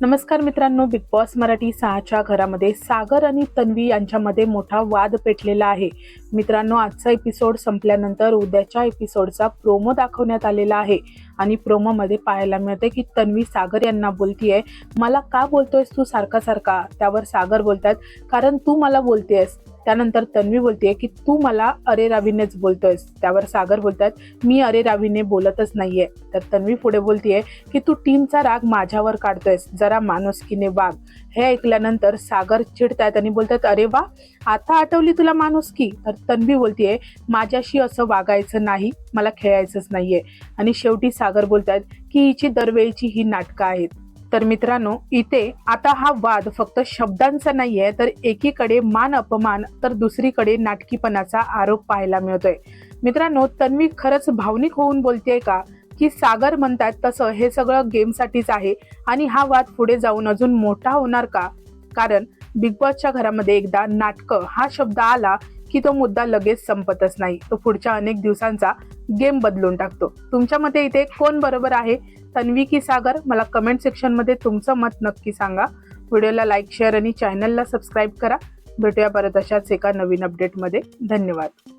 नमस्कार मित्रांनो big boss Marathi सहाच्या घरामध्ये सागर आणि तन्वी यांच्यामध्ये मोठा वाद पेटलेला आहे. मित्रांनो आजचा एपिसोड संपल्यानंतर उद्याच्या एपिसोडचा प्रोमो दाखवण्यात आलेला आहे. आणि प्रोमोमध्ये पाहायला मिळते की तन्वी सागर यांना बोलतीये मला का बोलतोयस तू सारखा सारखा? त्यावर सागर बोलतात कारण तू मला बोलतेयस. त्यानंतर तन्वी बोलतेय की तू मला अरे रावीनेच बोलतोयस. त्यावर सागर बोलतात मी अरे रावीने बोलतच नाहीये. तर तन्वी पुढे बोलतीये की तू टीमचा राग माझ्यावर काढतोयस. जरा माणुसकीने वाघ हे ऐकल्यानंतर सागर चिडतायत आणि बोलतात अरे वा आता आठवली तुला माणुसकी? तर तन्वी बोलतीये माझ्याशी असं वागायचं नाही मला खेळायचंच नाहीये. आणि शेवटी सागर बोलतात की हिची दरवेळीची ही नाटकं आहेत. तर मित्रांनो इथे आता हा वाद फक्त शब्दांचा नाहीये तर एकीकडे मान अपमान तर दुसरीकडे नाटकीपणाचा आरोप पाहायला मिळतोय. मित्रांनो तन्वी खरंच भावनिक होऊन बोलतेय का? की सागर म्हणतात तसं हे सगळं गेमसाठीच आहे आणि हा वाद पुढे जाऊन अजून मोठा होणार का? कारण बिग बॉसच्या घरामध्ये एकदा नाटकं हा शब्द आला की तो मुद्दा लगेच संपतच नाही. तो पुढच्या अनेक दिवसांचा गेम बदलून टाकतो. तुमच्या मते इथे कोण बरोबर आहे? तन्वी की सागर? मला कमेंट सेक्शनमध्ये तुमचं मत नक्की सांगा. व्हिडिओला लाईक शेअर आणि चॅनलला सबस्क्राईब करा. भेटूया परत अशाच एका नवीन अपडेटमध्ये धन्यवाद.